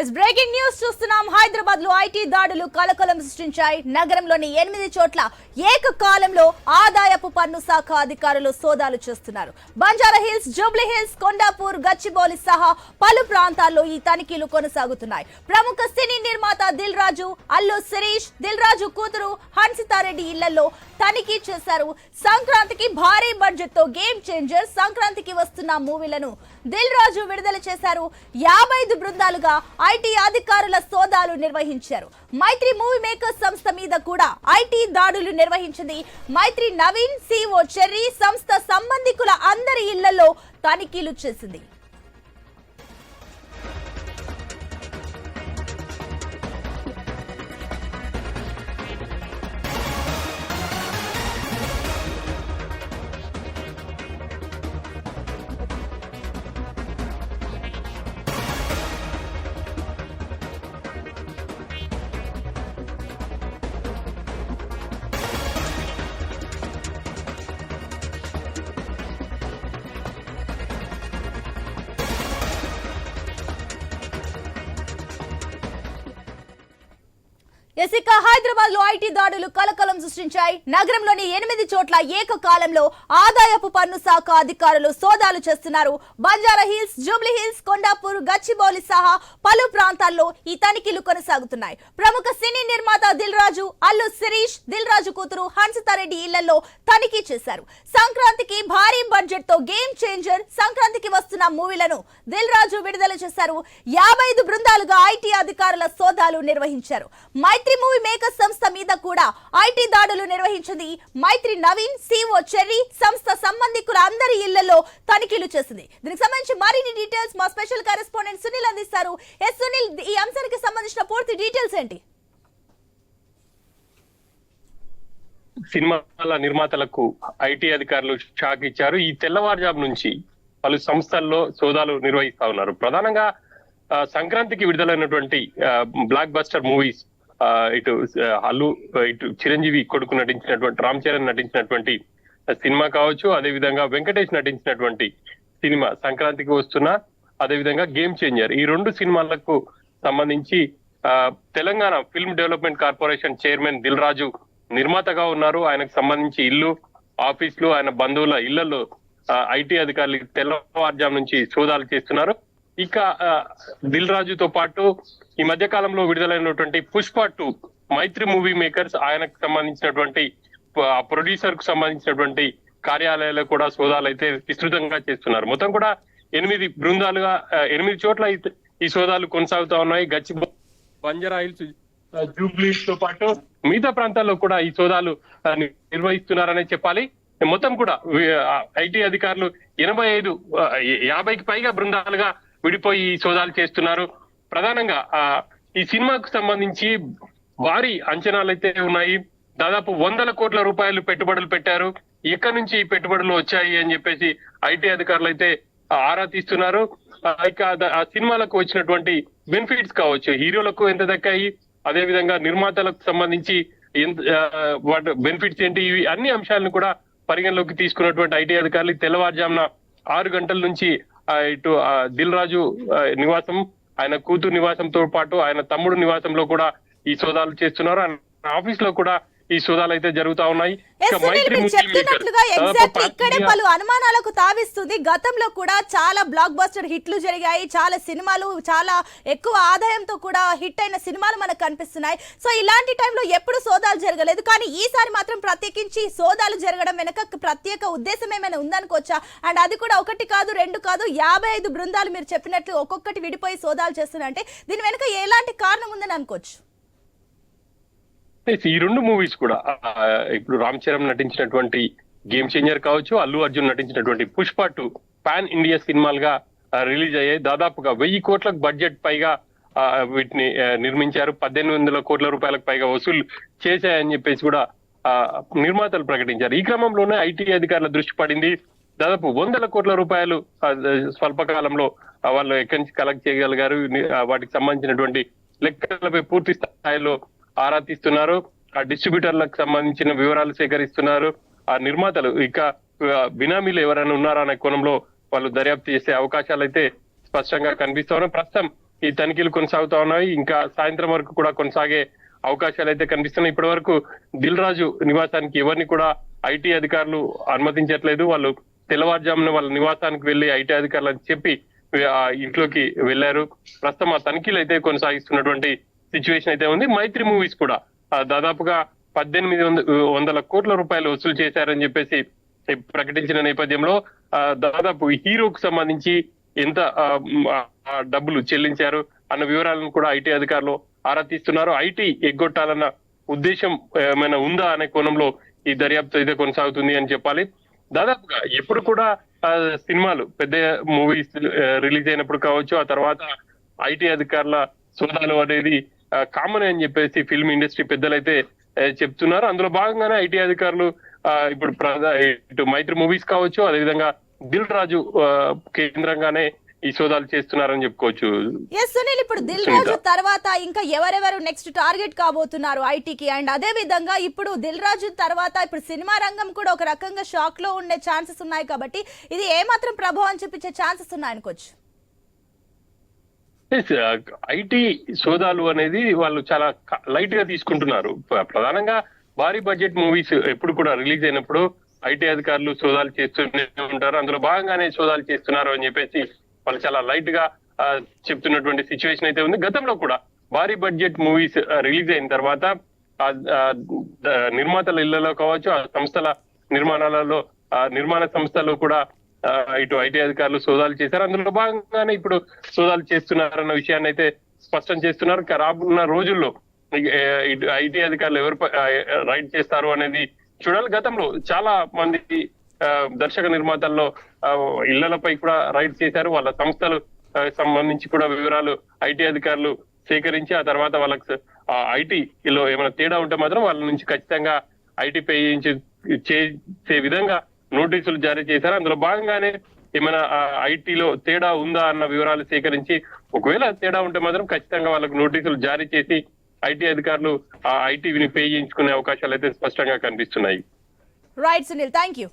Yes breaking news చూస్తున్నాం. హైదరాబాద్లో IT దాడులు కలకలం సృష్టించాయి. నగరంలోని ఎనిమిది చోట్ల ఏకకాలంలో ఆదాయపు పన్ను శాఖ అధికారులు సోదాలు చేస్తున్నారు. బంజారా హిల్స్ జూబ్లీ హిల్స్ కొండాపూర్ గచ్చిబౌలి సహా పలు ప్రాంతాల్లో ఈ తనిఖీలు కొనసాగుతున్నాయి. ప్రముఖ సినీ నిర్మాత దిల్ రాజు అల్లు శిరీష్ దిల్ రాజు కూతురు హన్సితారెడ్డి ఇళ్ళలో తనిఖీ చేశారు. సంక్రాంతికి భారీ బడ్జెట్తో గేమ్ చేంజర్. సంక్రాంతికి వస్తున్న మూవీలను దిల్ రాజు విడుదల చేశారు. యాభై ఐదు బృందాలుగా ఐటీ అధికారుల సోదాలు నిర్వహించారు. మైత్రి మూవీ మేకర్స్ సంస్థ మీద కూడా ఐటీ దాడులు నిర్వహించింది. మైత్రి నవీన్ సిఓ చెర్రీ సంస్థ సంబంధికుల అందరి ఇళ్ళలో తనిఖీలు చేసింది. ఇక హైదరాబాద్లో ఐటీ దాడులు కలకలం సృష్టించాయి. నగరంలోని ఎనిమిది చోట్ల ఏకకాలంలో ఆదాయపు పన్ను శాఖ అధికారులు సోదాలు చేస్తున్నారు. బంజారా హిల్స్ జూబ్లీ హిల్స్ కొండాపూర్ గచ్చిబౌలి సహా పలు ప్రాంతాల్లో ఈ తనిఖీలు కొనసాగుతున్నాయి. ప్రముఖ సినీ నిర్మాత దిల్ రాజు అల్లు శిరీష్ దిల్ రాజు కూతురు హన్సితారెడ్డి ఇళ్ళలో తనిఖీ చేశారు. సంక్రాంతికి భారీ బడ్జెట్తో గేమ్ చేంజర్ సంక్రాంతికి మూవీలను దిల్ రాజు విడుదల చేశారు. యాభై ఐదు బృందాలుగా ఐటీ అధికారుల సోదాలు నిర్వహించారు. మైత్రి మూవీ మేకర్స్ సంస్థ మీద కూడా ఐటీ దాడులు నిర్వహించింది మైత్రి నవీన్ సిఓ చెర్రీ. సంస్థ సంబంధికుల అందరి ఇళ్ళలో తనిఖీలు చేసింది. దీనికి సంబంధించి మరిన్ని డీటెయిల్స్ మా స్పెషల్ కరెస్పాండెంట్ సునీల్ అందిస్తారు. ఎస్ సునీల్ ఈ అంశానికి సంబంధించిన పూర్తి డీటెయిల్స్ ఏంటి? సినిమాల నిర్మాతలకు ఐటీ అధికారులు షాక్ ఇచ్చారు. ఈ తెల్లవారుజాము నుంచి పలు సంస్థల్లో సోదాలు నిర్వహిస్తా ఉన్నారు. ప్రధానంగా ఆ, సంక్రాంతికి విడుదలైనటువంటి ఆ, బ్లాక్ బస్టర్ మూవీస్ ఆ, ఇటు అల్లు ఇటు చిరంజీవి కొడుకు నటించినటువంటి రామ్ చరణ్ నటించినటువంటి సినిమా కావచ్చు అదే విధంగా వెంకటేష్ నటించినటువంటి సినిమా సంక్రాంతికి వస్తున్న అదే విధంగా గేమ్ చేంజర్. ఈ రెండు సినిమాలకు సంబంధించి ఆ, Telangana film development corporation chairman Dil Raju నిర్మాతగా ఉన్నారు. ఆయనకు సంబంధించి ఇల్లు ఆఫీసులు ఆయన బంధువుల ఇళ్ళలో ఐటీ అధికారులు తెల్లవారుజాము నుంచి సోదాలు చేస్తున్నారు. ఇక ఆ, దిల్ రాజుతో పాటు ఈ మధ్య కాలంలో విడుదలైనటువంటి పుష్ప టూ మైత్రి మూవీ మేకర్స్ ఆయనకు సంబంధించినటువంటి ప్రొడ్యూసర్కు సంబంధించినటువంటి కార్యాలయాలు కూడా సోదాలు అయితే విస్తృతంగా చేస్తున్నారు. మొత్తం కూడా ఎనిమిది బృందాలుగా ఎనిమిది చోట్ల ఈ- ఈ సోదాలు కొనసాగుతా ఉన్నాయి. గచ్చి బంజరాయిల్స్ జూబ్లీస్తో పాటు మిగతా ప్రాంతాల్లో కూడా ఈ సోదాలు నిర్వహిస్తున్నారనే చెప్పాలి. మొత్తం కూడా ఐటీ అధికారులు ఎనభై ఐదు యాభైకి పైగా బృందాలుగా విడిపోయి సోదాలు చేస్తున్నారు. ప్రధానంగా ఆ, ఈ సినిమాకు సంబంధించి భారీ అంచనాలు అయితే ఉన్నాయి. దాదాపు వందల కోట్ల రూపాయలు పెట్టుబడులు పెట్టారు. ఎక్కడి నుంచి ఈ పెట్టుబడులు వచ్చాయి అని చెప్పేసి ఐటీ అధికారులు అయితే ఆరా తీస్తున్నారు. ఆ, ఇక ఆ సినిమాలకు వచ్చినటువంటి బెనిఫిట్స్ కావచ్చు. హీరోలకు ఎంత దక్కాయి? అదే విధంగా నిర్మాతలకు సంబంధించి ఎంత వాటి బెనిఫిట్స్ ఏంటి? ఇవి అన్ని అంశాలను కూడా పరిగణలోకి తీసుకున్నటువంటి ఐటీ అధికారులు తెల్లవారుజామున ఆరు గంటల నుంచి ఇటు దిల్ రాజు నివాసం ఆయన కూతురు నివాసంతో పాటు ఆయన తమ్ముడు నివాసంలో కూడా ఈ సోదాలు చేస్తున్నారు. ఆయన ఆఫీస్లో కూడా ఈ సోదాలు అయితే జరుగుతా ఉన్నాయి. చెప్తున్నట్లుగా ఎగ్జాక్ట్లీ ఇక్కడే పలు అనుమానాలకు తావిస్తుంది. గతంలో కూడా చాలా బ్లాక్ బస్టర్ హిట్లు జరిగాయి. చాలా సినిమాలు చాలా ఎక్కువ ఆదాయంతో కూడా హిట్ అయిన సినిమాలు మనకు కనిపిస్తున్నాయి. సో ఇలాంటి టైంలో ఎప్పుడు సోదాలు జరగలేదు. కానీ ఈసారి మాత్రం ప్రత్యేకించి సోదాలు జరగడం వెనక ప్రత్యేక ఉద్దేశం ఏమైనా ఉందనుకోవచ్చా? అండ్ అది కూడా ఒకటి కాదు రెండు కాదు యాభై ఐదు బృందాలు మీరు చెప్పినట్లు ఒక్కొక్కటి విడిపోయి సోదాలు చేస్తున్నారంటే దీని వెనక ఎలాంటి కారణం ఉందని అనుకోవచ్చు? ఈ రెండు మూవీస్ కూడా. ఇప్పుడు రామ్ చరణ్ నటించినటువంటి గేమ్ చేంజర్ కావచ్చు అల్లు అర్జున్ నటించినటువంటి పుష్ప టూ పాన్ ఇండియా సినిమాలుగా రిలీజ్ అయ్యాయి. దాదాపుగా వెయ్యి కోట్లకు బడ్జెట్ పైగా వీటిని నిర్మించారు. పద్దెనిమిది వందల కోట్ల రూపాయలకు పైగా వసూలు చేశాయని చెప్పేసి కూడా ఆ, నిర్మాతలు ప్రకటించారు. ఈ క్రమంలోనే ఐటీ అధికారుల దృష్టి పడింది. దాదాపు వందల కోట్ల రూపాయలు స్వల్పకాలంలో స్వల్ప కాలంలో వాళ్ళు ఎక్కడి నుంచి కలెక్ట్ చేయగలిగారు. వాటికి సంబంధించినటువంటి లెక్కలపై పూర్తి స్థాయిలో ఆరా తీస్తున్నారు ఆ డిస్ట్రిబ్యూటర్లకు సంబంధించిన వివరాలు సేకరిస్తున్నారు ఆ నిర్మాతలు ఇక బినామీలు ఎవరైనా ఉన్నారా అనే కోణంలో వాళ్ళు దర్యాప్తు చేసే అవకాశాలు అయితే స్పష్టంగా కనిపిస్తున్నాయి ప్రస్తుతం ఈ తనిఖీలు కొనసాగుతా ఉన్నాయి. ఇంకా సాయంత్రం వరకు కూడా కొనసాగే అవకాశాలు అయితే కనిపిస్తున్నాయి. ఇప్పటి వరకు దిల్ రాజు నివాసానికి ఎవరిని కూడా ఐటీ అధికారులు అనుమతించట్లేదు. వాళ్ళు తెల్లవారుజామున వాళ్ళ నివాసానికి వెళ్ళి ఐటీ అధికారులు అని చెప్పి ఆ ఇంట్లోకి వెళ్ళారు ప్రస్తుతం ఆ తనిఖీలు అయితే కొనసాగిస్తున్నటువంటి సిచ్యువేషన్ అయితే ఉంది. మైత్రి మూవీస్ కూడా. దాదాపుగా పద్దెనిమిది వంద వందల కోట్ల రూపాయలు వసూలు చేశారని చెప్పేసి ప్రకటించిన నేపథ్యంలో ఆ, దాదాపు హీరోకు సంబంధించి ఎంత డబ్బులు చెల్లించారు అన్న వివరాలను కూడా ఐటీ అధికారులు ఆరా తీస్తున్నారు. ఐటీ ఎగ్గొట్టాలన్న ఉద్దేశం ఏమైనా ఉందా అనే కోణంలో ఈ దర్యాప్తు అయితే కొనసాగుతుంది అని చెప్పాలి. దాదాపుగా ఎప్పుడు కూడా ఆ, సినిమాలు పెద్ద మూవీస్ రిలీజ్ అయినప్పుడు కావచ్చు ఆ తర్వాత ఐటీ అధికారుల సోదాలు అనేది కామన్ అని చెప్పేసి ఫిల్మ్ ఇండస్ట్రీ పెద్దలైతే చెప్తున్నారు. అందులో భాగంగానే ఐటీ అధికారులు ఇప్పుడు ఇటు మైత్రి మూవీస్ కావచ్చు అదేవిధంగా దిల్ రాజు కేంద్రంగానే ఈ సోదాలు చేస్తున్నారని చెప్పుకోవచ్చు. ఎస్ సునీల్ ఇప్పుడు దిల్. రాజు తర్వాత ఇంకా ఎవరెవరు నెక్స్ట్ టార్గెట్ కాబోతున్నారు ఐటీకి? అండ్ అదే విధంగా ఇప్పుడు దిల్ రాజు తర్వాత ఇప్పుడు సినిమా రంగం కూడా ఒక రకంగా షాక్లో ఉండే ఛాన్సెస్ ఉన్నాయి కాబట్టి ఇది ఏమాత్రం ప్రభావం చూపించే ఛాన్సెస్ ఉన్నాయి అనుకోవచ్చు ఐటీ uh, సోదాలు అనేది వాళ్ళు చాలా లైట్గా తీసుకుంటున్నారు. ప్రధానంగా భారీ బడ్జెట్ మూవీస్ ఎప్పుడు కూడా రిలీజ్ అయినప్పుడు ఐటీ అధికారులు సోదాలు చేస్తూనే ఉంటారు. అందులో భాగంగానే సోదాలు చేస్తున్నారు అని చెప్పేసి వాళ్ళు చాలా లైట్గా ఆ, చెప్తున్నటువంటి సిచ్యువేషన్ అయితే ఉంది. గతంలో కూడా భారీ బడ్జెట్ మూవీస్ రిలీజ్ అయిన తర్వాత నిర్మాతల ఇళ్ళలో కావచ్చు ఆ సంస్థల నిర్మాణాలలో ఆ నిర్మాణ సంస్థలు కూడా ఇటు ఐటీ అధికారులు సోదాలు చేశారు. అందులో భాగంగానే ఇప్పుడు సోదాలు చేస్తున్నారన్న విషయాన్ని అయితే స్పష్టం చేస్తున్నారు. రాబోన్న రోజుల్లో ఐటీ అధికారులు ఎవరు రైడ్ చేస్తారు అనేది చూడాలి. గతంలో చాలా మంది ఆ, దర్శక నిర్మాతల్లో ఇళ్ళపై కూడా రైడ్ చేశారు. వాళ్ళ సంస్థలు సంబంధించి కూడా వివరాలు ఐటీ అధికారులు సేకరించి ఆ తర్వాత వాళ్ళకి ఐటీలో ఏమైనా తేడా ఉంటే మాత్రం వాళ్ళ నుంచి ఖచ్చితంగా ఐటీ పే చేసే విధంగా నోటీసులు జారీ చేశారు. అందులో భాగంగానే ఏమైనా ఐటీలో తేడా ఉందా అన్న వివరాలు సేకరించి ఒకవేళ తేడా ఉంటే మాత్రం ఖచ్చితంగా వాళ్ళకు నోటీసులు జారీ చేసి ఐటీ అధికారులు ఆ ఐటీని పే చేయించుకునే అవకాశాలు అయితే స్పష్టంగా కనిపిస్తున్నాయి. Right Sunil thank you